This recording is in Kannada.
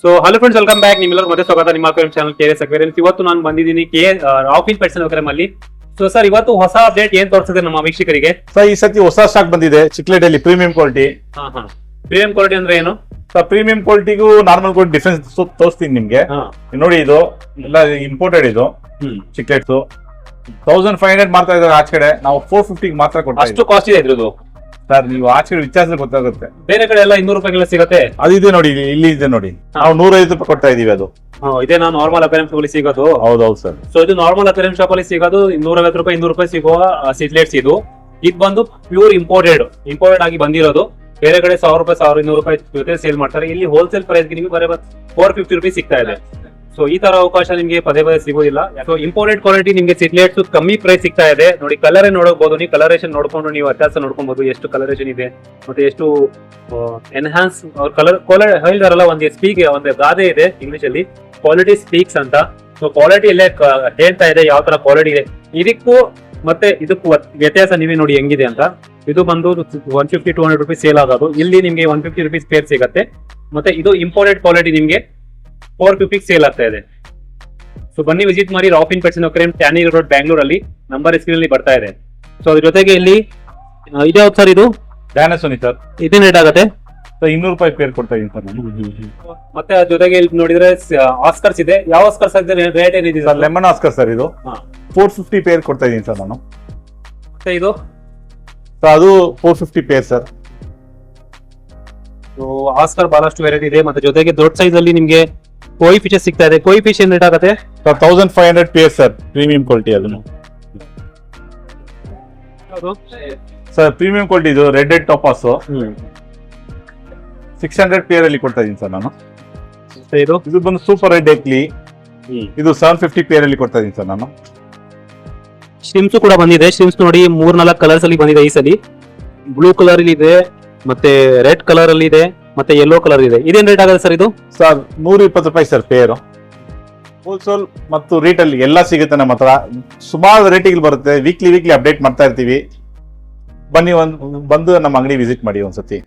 So hello friends welcome back ನಿಮ್ಮೆಲ್ಲರೂ ಮತ್ತೆ ಸ್ವಾಗತ. ನಿಮ್ಮ ಚಾನಲ್ ಕೆ ಎಸ್ ಅಕ್ವೇರಿಯನ್ಸ್ ಇವತ್ತು ನಾನು ಬಂದಿದ್ದೀನಿ ಕೆ ರಾಕಿನ್ ಪೆಟ್ಸನ್ ಅಕ್ವೇರಿಯಂ ಅಲ್ಲಿ ಸೊ ಸರ್ ಇವತ್ತು ಹೊಸ ಅಪ್ಡೇಟ್ ಏನ್ ತೋರಿಸಿದೆ ನಮ್ಮ ವೀಕ್ಷಕರಿಗೆ? ಸರ್ ಈ ಸತಿ ಹೊಸ ಸ್ಟಾಕ್ ಬಂದಿದೆ. ಚಿಕ್ಲೇಟ್ ಅಲ್ಲಿ ಪ್ರೀಮಿಯಂ ಕ್ವಾಲಿಟಿ ಹಾ ಹಾ. ಪ್ರೀಮಿಯಂ ಕ್ವಾಲಿಟಿ ಅಂದ್ರೆ ಏನು? ಸರ್ ಪ್ರೀಮಿಯಂ ಕ್ವಾಲಿಟಿಗೂ ನಾರ್ಮಲ್ ಕ್ವಾಲಿಟಿ ಡಿಫ್ರೆನ್ಸ್ ತೋರಿಸ್ತೀನಿ ನಿಮ್ಗೆ. ಹಾ. ನೋಡಿ ಇದು ಎಲ್ಲ ಇಂಪೋರ್ಟೆಡ್ ಇದು. ಹ್ಮ್. ಚಿಕ್ಲೆಟ್ಸ್ ತೌಸಂಡ್ ಫೈವ್ ಹಂಡ್ರೆಡ್ ಮಾಡ್ತಾ ಇದ್ದಾರೆ ಆಚೆ ಕಡೆ. ನಾವು ಫೋರ್ ಫಿಫ್ಟಿಗೆ ಮಾತ್ರ ಕೊಡ್ತಾ ಅಷ್ಟು ಕಾಸ್ಟ್ ಇದೆ ಇದ್ರದ್ದು. ಸರ್ ನೀವು ಆಚೆ ವಿಚಾರ ವಿಚಾರಿಸಿದ್ರೆ ಗೊತ್ತಾಗುತ್ತೆ. ಬೇರೆ ಕಡೆ ಎಲ್ಲ ಇನ್ನೂರು ರೂಪಾಯಿಗೆಲ್ಲ ಸಿಗುತ್ತೆ? ಅದು ಇದೆ ನೋಡಿ ಇಲ್ಲಿ- ಇಲ್ಲಿ ಇದೆ ನೋಡಿ. ನಾವು ನೂರೈವತ್ತು ರೂಪಾಯಿ ಕೊಡ್ತಾ ಇದೀವಿ ಅದು. ಇದೇ ನಾವು ನಾರ್ಮಲ್ ಅಪೇರೆನ್ಸ್ ಶಾಪ್ ಸಿಗೋದು. ಹೌದೌದು ಸರ್. ಸೊ ಇದು ನಾರ್ಮಲ್ ಅಪೇರೆನ್ಸ್ ಶಾಪ್ ಅಲ್ಲಿ ಸಿಗೋದು ಇನ್ನೂರೈವತ್ತು ರೂಪಾಯಿ ಇನ್ನೂರು ರೂಪಾಯಿ ಸಿಗುವ ಸಿಟ್ಲೆಟ್ಸ್ ಇದು. ಇದು ಬಂದು ಪ್ಯೂರ್ ಇಂಪೋರ್ಟೆಡ್ ಇಂಪೋರ್ಟೆಡ್ ಆಗಿ ಬಂದಿರೋದು. ಬೇರೆ ಕಡೆ ಸಾವಿರ ರೂಪಾಯಿ ಸಾವಿರ ಇನ್ನೂರು ರೂಪಾಯಿ ಜೊತೆ ಸೇಲ್ ಮಾಡ್ತಾರೆ. ಇಲ್ಲಿ ಹೋಲ್ಸೇಲ್ ಪ್ರೈಸ್ ನಿಮಗೆ ಬರೀ ಫೋರ್ ಫಿಫ್ಟಿ ರುಪೀಸ್ ಸಿಗ್ತಾ ಇದೆ. ಸೊ ಈ ತರ ಅವಕಾಶ ನಿಮಗೆ ಪದೇ ಪದೇ ಸಿಗೋದಿಲ್ಲ ಸೊ ಇಂಪೋರ್ಟೆಡ್ ಕ್ವಾಲಿಟಿ ನಿಮಗೆ ಸಿಟ್ಲೇಟ್ಸ್ ಕಮ್ಮಿ ಪ್ರೈಸ್ ಸಿಗ್ತಾ ಇದೆ. ನೋಡಿ ಕಲರ್ ನೋಡಬಹುದು ನೀವು ಕಲರೇಷನ್ ನೋಡ್ಕೊಂಡು ನೀವು ವ್ಯತ್ಯಾಸ ನೋಡ್ಕೊಬಹುದು ಎಷ್ಟು ಕಲರೇಷನ್ ಇದೆ. ಮತ್ತೆ ಎಷ್ಟು ಎನ್ಹಾನ್ಸ್ ಅವ್ರ ಕಲರ್ ಕಲರ್ ಹೇಳಿದಾರಲ್ಲ, ಒಂದು ಸ್ಪೀಕ್ ಒಂದು ಗಾದೆ ಇದೆ ಇಂಗ್ಲಿಷ್ ಅಲ್ಲಿ. ಕ್ವಾಲಿಟಿ ಸ್ಪೀಕ್ಸ್ ಅಂತ. ಸೊ ಕ್ವಾಲಿಟಿ ಇಲ್ಲೇ ಹೇಳ್ತಾ ಇದೆ ಯಾವ ತರ ಕ್ವಾಲಿಟಿ ಇದೆ. ಇದಕ್ಕೂ ಮತ್ತೆ ಇದಕ್ಕೂ ವ್ಯತ್- ವ್ಯತ್ಯಾಸ ನೀವೇ ನೋಡಿ ಹೆಂಗಿದೆ ಅಂತ. ಇದು ಬಂದು one fifty two hundred rupees sale ಆಗೋದು ಇಲ್ಲಿ ನಿಮಗೆ ಒನ್ ಫಿಫ್ಟಿ ರುಪೀಸ್ ಪೇರ್ ಸಿಗುತ್ತೆ. ಮತ್ತೆ ಇದು ಇಂಪೋರ್ಟೆಡ್ ಕ್ವಾಲಿಟಿ ನಿಮಗೆ ಫೋರ್ ಫಿಫ್ಟಿಗೆ ಸೇಲ್ ಆಗ್ತಾ ಇದೆ. ಸೊ ಬನ್ನಿ ವಿಸಿಟ್ ಮಾಡಿ ರಾಫಿನ್ ಪೆಟ್ಸ್ ಕ್ರೇಮ್ ಟ್ಯಾನಿ ರೋಡ್ ಬ್ಯಾಂಗ್ಳೂರಲ್ಲಿ ನಂಬರ್ ಸ್ಕ್ರೀನ್ ಅಲ್ಲಿ ಬರ್ತಾ ಇದೆ. ಸೊ ಅದ್ರ ಜೊತೆಗೆ ಇಲ್ಲಿ ಇದೆ ಇದ್ಯಾವ್ದು ಸರ್ ಇದು? ಡ್ಯಾನಸೋನಿ ಸರ್ ಇದೇನು ರೇಟ್ ಆಗುತ್ತೆ? ಸೊ ಇನ್ನೂರು ರೂಪಾಯಿ ಪೇರ್ ಕೊಡ್ತಾ ಇದೀನಿ ಸರ್ ನಾನು. ಮತ್ತೆ ಅದ್ರ ಜೊತೆಗೆ ಇಲ್ಲಿ ನೋಡಿದ್ರೆ ಆಸ್ಕರ್ಸ್ ಇದೆ. ಯಾವ ಆಸ್ಕರ್ಸ್ ರೇಟ್ ಏನಿದೆ ಸರ್ ಲೆಮನ್ ಆಸ್ಕರ್ ಸರ್ ಇದು. ಫೋರ್ ಫಿಫ್ಟಿ ಪೇರ್ ಕೊಡ್ತಾ ಇದೀನಿ ಸರ್ ನಾನು. ಮತ್ತೆ ಇದು? ಸರ್ ಅದು four fifty pair sir so Oscar ಬಹಳಷ್ಟು ವೆರೈಟಿ ಇದೆ. ಮತ್ತೆ ಜೊತೆಗೆ ದೊಡ್ಡ ಸೈಜ್ ಅಲ್ಲಿ ನಿಮ್ಗೆ ಕೋಯಿ ಫಿಶಸ್ ಸಿಗ್ತಾ ಇದೆ ಕೋಯಿ ಫಿಶ್ ಏನ್ ರೇಟ್ ಆಗುತ್ತೆ sir thousand five hundred pair sir premium quality ಅದನ್ನು ಸರ್ ಪ್ರೀಮಿಯಂ ಕ್ವಾಲಿಟಿ ಇದು ರೆಡ್ ರೆಡ್ ಟಾಪಾಸ್ ಸಿಕ್ಸ್ ಹಂಡ್ರೆಡ್ ಪೇರ್ ಅಲ್ಲಿ ಕೊಡ್ತಾ ಇದೀನಿ ಸರ್ ನಾನು. ಇದು ಇದು ಬಂದು ಸೂಪರ್ ರೆಡ್ ಎಕ್ಲಿ ಇದು ಸೆವೆನ್ ಫಿಫ್ಟಿ ಪೇರ್ ಅಲ್ಲಿ ಕೊಡ್ತಾ ಇದೀನಿ ಸರ್ ನಾನು. ಸ್ಟ್ರಿಮ್ಸ್ ಕೂಡ ಬಂದಿದೆ ಸ್ಟ್ರಿಮ್ಸ್ ನೋಡಿ ಮೂರ್ ನಾಲ್ಕು ಕಲರ್ಸ್ ಅಲ್ಲಿ ಬಂದಿದೆ ಈ ಸಲ. ಬ್ಲೂ ಕಲರ್ ಅಲ್ಲಿ ಇದೆ ಮತ್ತೆ ರೆಡ್ ಕಲರ್ ಅಲ್ಲಿ ಇದೆ. ಮತ್ತೆ ಯೆಲ್ಲೋ ಕಲರ್ ಇದೆ. ಇದೇನ್ ರೇಟ್ ಆಗುತ್ತೆ ಸರ್ ಇದು? ಸರ್ ನೂರ ಇಪ್ಪತ್ತು ರೂಪಾಯಿ ಸರ್ ಪೇರು ಹೋಲ್ಸೇಲ್ ಮತ್ತು ರೀಟೇಲ್ ಎಲ್ಲ ಸಿಗುತ್ತೆ ನಮ್ಮ ಹತ್ರ. ಸುಮಾರು ರೇಟಿಗೆ ಬರುತ್ತೆ. ವೀಕ್ಲಿ ವೀಕ್ಲಿ ಅಪ್ಡೇಟ್ ಮಾಡ್ತಾ ಇರ್ತೀವಿ. ಬನ್ನಿ ಒಂದು, ಬಂದು ನಮ್ಮ ಅಂಗಡಿ ವಿಸಿಟ್ ಮಾಡಿ ಒಂದ್ಸತಿ.